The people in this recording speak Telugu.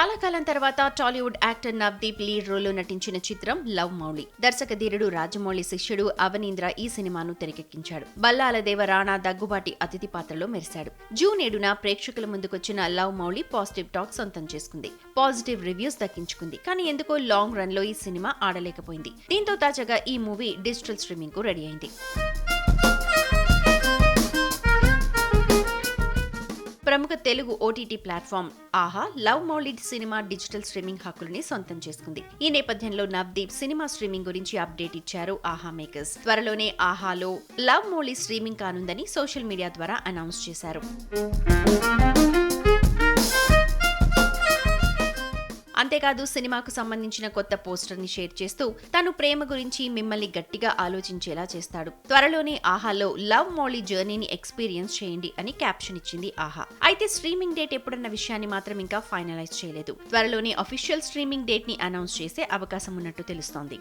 చాలా కాలం తర్వాత టాలీవుడ్ యాక్టర్ నవ్దీప్ లీడ్ రోల్లో నటించిన చిత్రం లవ్ మౌళి దర్శక ధీరుడు రాజమౌళి శిష్యుడు అవనీంద్ర ఈ సినిమాను తెరకెక్కించాడు. బల్లాలదేవ రాణా దగ్గుబాటి అతిథి పాత్రలో మెరిశాడు. జూన్ ఏడున ప్రేక్షకుల ముందుకొచ్చిన లవ్ మౌళి పాజిటివ్ టాక్ సొంతం చేసుకుంది. పాజిటివ్ రివ్యూస్ దక్కించుకుంది. కానీ ఎందుకో లాంగ్ రన్లో ఈ సినిమా ఆడలేకపోయింది. దీంతో తాజాగా ఈ మూవీ డిజిటల్ స్ట్రీమింగ్కు రెడీ అయింది. ప్రముఖ Telugu OTT platform Aha love Mouli cinema digital streaming హక్కులని సొంతం చేసుకుంది. ఈ నేపథ్యంలో నవ్దీప్ సినిమా స్ట్రీమింగ్ గురించి అప్డేట్ ఇచ్చారు ఆహా మేకర్స్. త్వరలోనే ఆహాలో లవ్ మౌలి స్ట్రీమింగ్ కానుందని సోషల్ మీడియా ద్వారా అనౌన్స్ చేశారు. అంతేకాదు సినిమాకు సంబంధించిన కొత్త పోస్టర్ని షేర్ చేస్తూ తను ప్రేమ గురించి మిమ్మల్ని గట్టిగా ఆలోచించేలా చేస్తాడు. త్వరలోనే ఆహాలో లవ్ మౌలి జర్నీని ఎక్స్పీరియన్స్ చేయండి అని క్యాప్షన్ ఇచ్చింది ఆహా. అయితే స్ట్రీమింగ్ డేట్ ఎప్పుడన్న విషయాన్ని మాత్రం ఇంకా ఫైనలైజ్ చేయలేదు. త్వరలోనే అఫీషియల్ స్ట్రీమింగ్ డేట్ని అనౌన్స్ చేసే అవకాశం ఉన్నట్టు తెలుస్తోంది.